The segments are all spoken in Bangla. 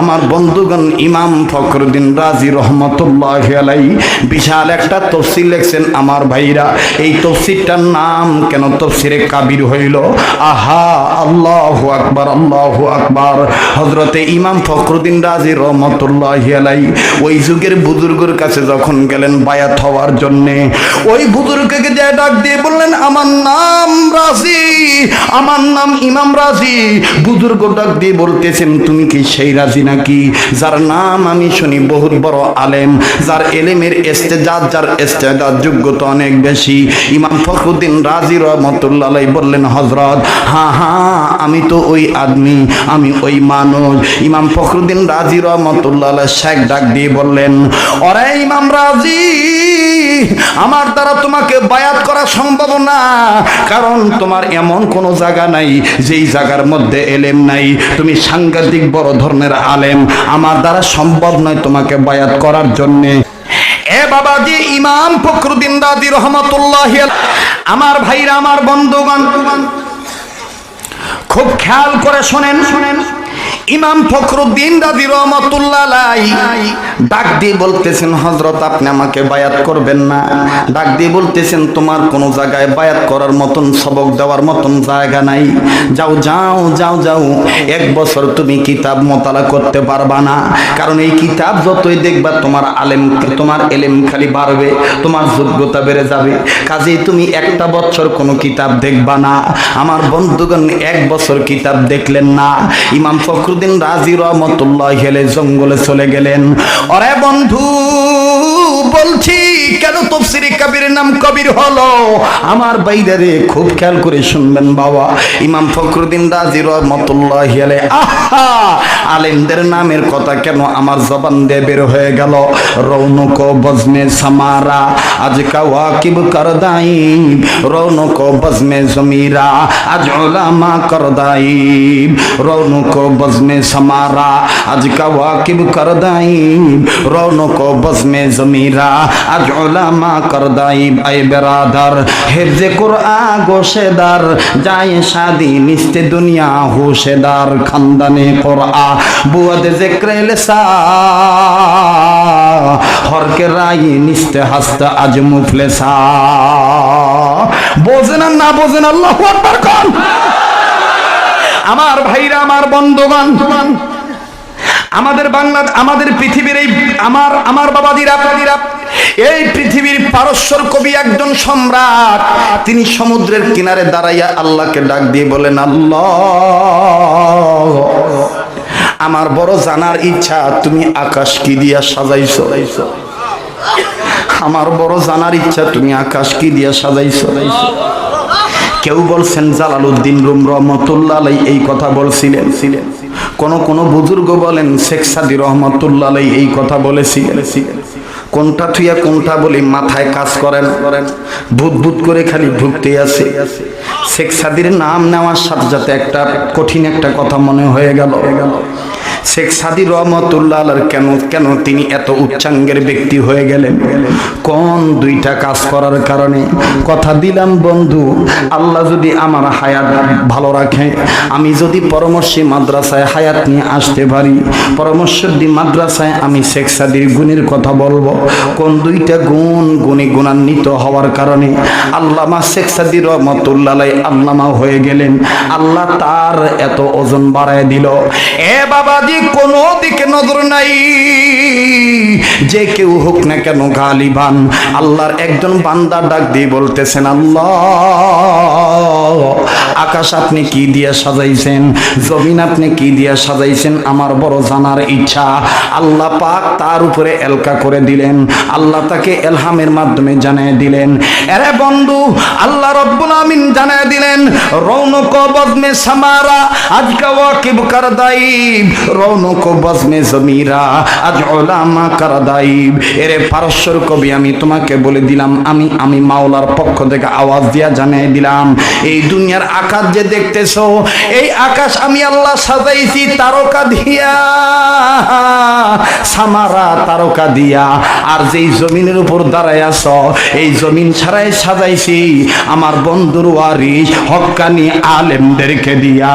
আমার বন্ধুগণ ইমাম ফখরুদ্দিন রাজি রহমতুল্লাহ আলাই বিশাল একটা তফসিল লেখছেন আমার ভাইরা। এই তফসিরটার নাম কেন তফসিরে কাবির হইল? আহা, আল্লাহ আকবার আল্লাহ আকবার। হজরতে ইমাম ফখরুদ্দিন রাজি রহমতুল্লাহ আলাই ওই যুগের বুজুর্গের কাছে যখন গেলেন বায়াত হওয়ার জন্যে, ওই বুজুর্গকে যে ডাক দিয়ে বললেন, আমার নাম রাজি, আমার নাম ইমাম রাজি। বুজুর্গ ডাক দিয়ে বলতেছেন, তুমি কি সেই রাজি নাকি? যার নাম আমি শুনি বহুত বড় আলেম, যার এলেমের এস্তেজাদ যার এস্তেজাদ যোগ্যতা অনেক বেশি। ইমাম ফখরুদ্দিন রাজি রহমতুল্লাহ বললেন হজরত হ্যাঁ হ্যাঁ আমি তো ওই আদমি, আমি ওই মানুষ। ইমাম ফখরুদ্দিন রাজি রহমতুল্লাহ শেখ ডাক দিয়ে বললেন অরে ইমাম রাজি, আমার দ্বারা তোমাকে বায়াত করা সম্ভব না, কারণ তোমার এমন কোনো জায়গা নাই, যেই জায়গার মধ্যে এলেম নাই। তুমি সাংঘাতিক বড় ধরনের আলেম। আমার দ্বারা সম্ভব নয় তোমাকে বায়াত করার জন্যে। এ বাবা বাবাজি, ইমাম ফখরুদ্দিন দাদি রহমতুল্লাহ আমার ভাইরা, আমার বন্ধুগণ, খুব খেয়াল করে শোনেন শোনেন। ইমাম ফখরুদ্দিন রাজি রহমতুল্লাহ ডাক দিয়ে বলতেছেন হজরত আপনি আমাকে বায়াত করবেন না। ডাক দিয়ে বলতেছেন, তোমার কোনো জায়গায় বায়াত করার মতন, সবক দেওয়ার মতন জায়গা নাই। যাও যাও যাও যাও। এক বছর তুমি কিতাব মোতালা করতে পারবা না। কারণ এই কিতাব যতই দেখবা, তোমার আলেম, তোমার এলেম খালি বাড়বে, তোমার যোগ্যতা বেড়ে যাবে। কাজেই তুমি একটা বছর কোনো কিতাব দেখবা না। আমার বন্ধুগণ, এক বছর কিতাব দেখলেন না। ইমাম ফখরুদ্দিন রাজি রহমতুল্লাহ হেলে জঙ্গলে চলে গেলেন। অরে বন্ধু! বলছি, কেন তফসিরি কবির নাম কবির হলো? আমার বাইরে খুব খেয়াল করে শুনবেন বাবা। ইমাম ফখরুদ্দিন রাজি রহমতুল্লাহ হেলে আহা! আলেমদের নামের কথা কেন আমার জবান দিয়ে বের হয়ে গেল? রৌনক বজমে সামারা আজ কাওয়া কিব করদাইব। রৌনক বজমে জমিরা, আজ ওলামা করদাইব। রৌনক বজমে সামারা আজ কাওয়া কিব করদাইব। রৌনক বজমে জমিরা, আজ ওলামা করদাইব আই বেরাদার। হেফজে কুরআ গোশেদার যায় শাদি নিস্তে দুনিয়া হোশেদার, খানদানে কোরআ বুয়াদে জিক্রে লিসা হরকে রাই নিস্তে হাসতে আজ মুফলেসা বোঝেন না বোঝেন, আল্লাহ আমার ভাইরা, আমার বন্ধুগণ আমাদের বাংলা, আমাদের পৃথিবীর এই আমার আমার বাবাদিরা বাবাদিরা এই পৃথিবীর পারস্যর কবি একজন সম্রাট। তিনি সমুদ্রের কিনারে দাঁড়াইয়া আল্লাহকে ডাক দিয়ে বলেন, আল্লাহ, আমার বড় জানার ইচ্ছা, তুমি আকাশ কি দিয়া সাজাইছো? আমার বড় জানার ইচ্ছা, তুমি আকাশ কি দিয়া সাজাইছো? কেউ বলছেন, জালালউদ্দিন রুম রহমতুল্লাহ এই কথা বলছিলেন। ছিলেন কোন কোন বুজুর্গ বলেন, শেখ সাদি রহমতুল্লাহ এই কথা বলেছিলেন কোনটা থুইয়া কোনটা বলি, মাথায় কাজ করেন করেন। ভূত ভূত করে খালি ভুগতে আছে। শেখ সাদির নাম নেওয়ার সাথে সাথে একটা কঠিন একটা কথা মনে হয়ে গেল। শেখ সাদি রহমতুল্লাহ আলার কেন কেন তিনি এত উচ্চাঙ্গের ব্যক্তি হয়ে গেলেন? কোন দুইটা কাজ করার কারণে? কথা দিলাম, বন্ধু, আল্লাহ যদি আমার হায়াত ভালো রাখে, আমি যদি পরামর্শী মাদ্রাসায় হায়াত নিয়ে আসতে পারি পরামর্শী মাদ্রাসায় আমি শেখ সাদির গুণের কথা বলব। কোন দুইটা গুণ গুণে গুণান্বিত হওয়ার কারণে আল্লামা শেখ সাদি রহমতুল্লাহ আল্লামা হয়ে গেলেন। আল্লাহ তার এত ওজন বাড়ায় দিল। এ বাবাজি কোনো দিকে নজর নাই। যে কেউ হোক না কেন গালিবান, আল্লাহর একজন বান্দা ডাক দিয়ে বলতেছেন, আল্লাহ, আকাশ আপনি কি দিয়া সাজাইছেন? জমিন আপনি কি দিয়া সাজাইছেন? আমার বড় জানার ইচ্ছা। আল্লাহ পাক তার উপরে এলকা করে দিলেন। আল্লাহ তাকে এলহামের মাধ্যমে জানিয়ে দিলেন, এরে বন্ধু, আল্লাহ রব্বুল আমিন জানিয়ে দিলেন, রৌনক বদমে সামারা, আজকা ওয়াকিব রৌনক বজমে জমিরা, আজ ওলামা কারাদাইব। এরে পারস্যর কবি, আমি তোমাকে বলে দিলাম, আমি আমি মাওলার পক্ষ থেকে আওয়াজ দিয়া জানিয়ে দিলাম, এই দুনিয়ার আকাশ যে দেখতেছো, এই আকাশ আমি আল্লাহ সাজাইছি তারকা দিয়া, সামারা তারকা দিয়া। আর যেই জমিনের উপর দাঁড়ায় এই জমিন ছাড়াই সাজাইছি, আমার বন্ধুর ওয়ারিস হক্কানি আলেমদেরকে দিয়া।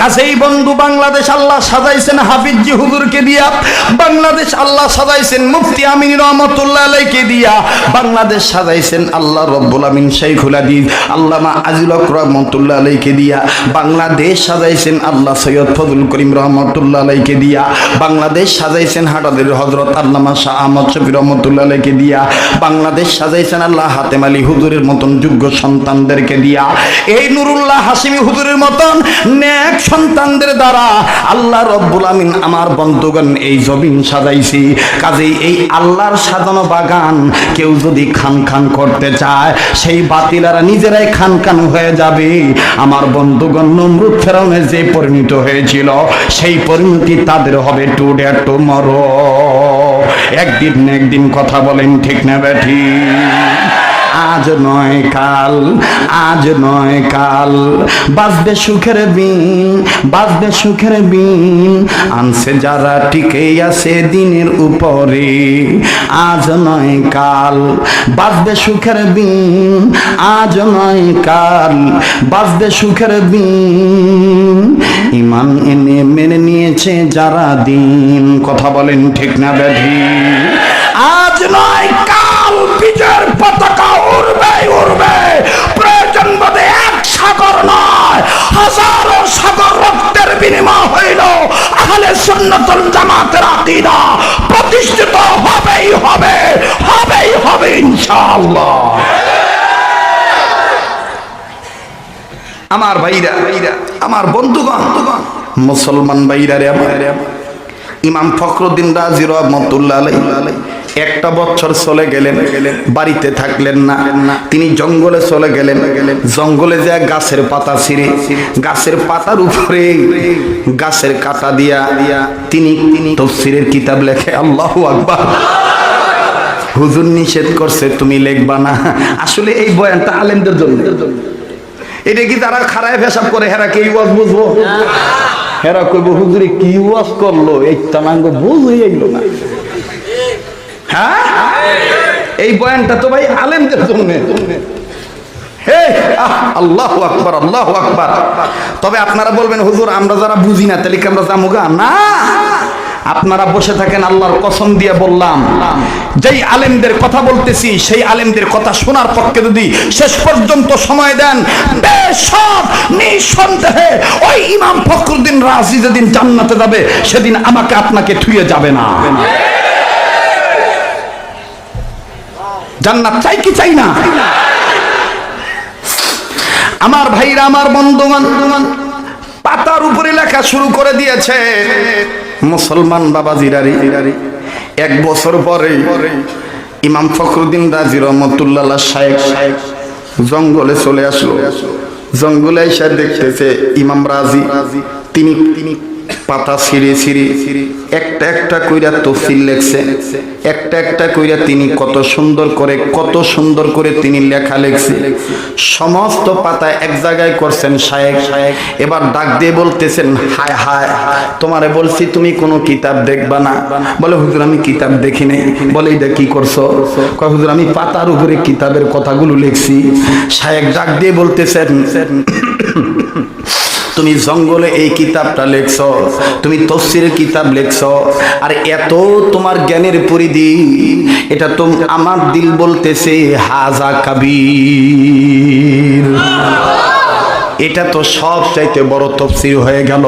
কাছেই বন্ধু বাংলাদেশ আল্লাহ সাজাইছেন হাফিজি হুজুরকে দিয়া, বাংলাদেশ আল্লাহ সাজাইছেন মুফতি আমিন রহমতুল্লাহ আলাইকে দিয়া, বাংলাদেশ সাজাইছেন আল্লাহ রব্বুল আমিন শাইখুল হাদিস, আল্লামা আজিল হক রহমতুল্লাহ আলাইকে দিয়া, বাংলাদেশ সাজাইছেন আল্লাহ সৈয়দ ফজল করিম রহমতুল্লাহ আলাইকে দিয়া, বাংলাদেশ সাজাইছেন হাটাদের হজরত আল্লামা শাহ আহমদ শফি রহমতুল্লাহ আলাইকে দিয়া, বাংলাদেশ সাজাইছেন আল্লাহ হাতেম আলী হুজুরের মতন যোগ্য সন্তানদেরকে দিয়া, এই নুরুল্লাহ হাসিমি হুজুরের মতন নেক সন্তানদের দ্বারা আল্লাহ রব্বুল আমিন আমার বন্ধুগণ এই জমিন সাজাইছি। কাজেই এই আল্লাহর সাজানো বাগান কেউ যদি খান খান করতে চায়, সেই বাতিলারা নিজেরাই খান খান হয়ে যাবে। আমার বন্ধুগণ, নমরুদ ফেরাউনে যে পরিণত হয়েছিল, সেই পরিণতি তাদের হবে টু ডে টুমরো। একদিন একদিন কথা বলেন, ঠিক না ব্যাঠি আজ নয় কাল, আজ নয় কাল। বাজবে সুখের বিন বাজবে সুখের বিন আনছে যারা টিকে আছে দিনের উপরে, আজ নয় কাল। বাজবে সুখের বিন আজ নয় কাল। বাজবে সুখের বিন ইমান এনে মেনে নিয়েছে যারা দিন। কথা বলেন ঠিক না ব্যাধি? আজ নয় কাল বিজয়ের পতাকা উড়বে উড়বে প্রয়োজন বোধে এক সাগর নয় হাজারো সাগর রক্তের বিনিময় হইল। আহলে সুন্নাতুল জামাতের আকীদা প্রতিষ্ঠিত হবেই হবে হবেই হবে ইনশাআল্লাহ। আমার ভাইরা, আমার বন্ধুগণ, মুসলমান ভাইরা রে ইমাম ফখরুদ্দিন রাজি রহমতুল্লাহ আলাই একটা বছর চলে গেলেন বাড়িতে থাকলেন না। তিনি জঙ্গলে চলে গেলেন। জঙ্গলে যে গাছের পাতা ছিঁড়ে। গাছের পাতার উপরে গাছের কাটা দিয়া দিয়া তিনি তিনি তফসিরের কিতাব লেখে। আল্লাহ আকবার। হুজুর নিষেধ করছে তুমি লিখবা না। আসলে এই বয়ানটা আলেমদের জন্য। এটা কি তারা খারায় পেশাব করে? হেরা কে ওয়াজ বুঝব? হেরা কইব হুজুরে কি ওয়াজ করল? এই তামাঙ্গ বুঝ হয়ে গেল না। হ্যাঁ? এই বয়ানটা তো ভাই আলেমদের জন্য। আল্লাহ আল্লাহ তবে আপনারা বলবেন, হুজুর, আমরা যারা বুঝি না, তাহলে কি আমরা জামুগা না। আপনারা বসে থাকেন, আল্লাহর কসম দিয়ে বললাম, যেই আলেমদের কথা বলতেছি, সেই আলেমদের কথা শোনার পক্ষে যদি শেষ পর্যন্ত সময় দেন বেশক নিঃসন্দেহে ওই ইমাম ফখরুদ্দিন রাজি যেদিন জান্নাতে যাবে, সেদিন আমাকে আপনাকে থুয়ে যাবে না। জান্নাত চাই কি চাই না? আমার ভাইরা, আমার বন্ধুগণ, পাতার উপরে লেখা শুরু করে দিয়েছে, মুসলমান বাবা জিরারি। জিরারি এক বছর পরে ইমাম ফখরুদ্দিন রাজি রহমতুল্লাহ শাহেক জঙ্গলে চলে আসলো। জঙ্গলে এসে দেখতেছে ইমাম রাজি। তিনি তিনি পাতা ছিঁড়ে ছিঁড়ে একটা একটা কইরা তফসিল লেখছে। একটা একটা কইরা তিনি কত সুন্দর করে, কত সুন্দর করে তিনি লেখা লেখছে। সমস্ত পাতা এক জায়গায় করছেন শায়েক এবার ডাক দিয়ে বলতেছেন, হায় হায়, তোমারে বলছি তুমি কোনো কিতাব দেখবা না। বলে, হুজুর, আমি কিতাব দেখি নাই। বলে এটা কি করছ? কয়, হুজুর, আমি পাতার উপরে কিতাবের কথাগুলো লিখছি। শায়েক ডাক দিয়ে বলতেছেন তুমি জঙ্গলে এই কিতাবটা লেখছ, তুমি তফসিরের কিতাব লেখছ, আর এত তোমার জ্ঞানের পরিধি, এটা তো আমার দিল বলতেছে, হাজা কাবির। এটা তো সব চাইতে বড় তফসির হয়ে গেল।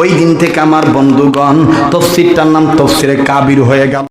ওই দিন থেকে আমার বন্ধুগণ, তফসিরটার নাম তফসিরে কাবির হয়ে গেল।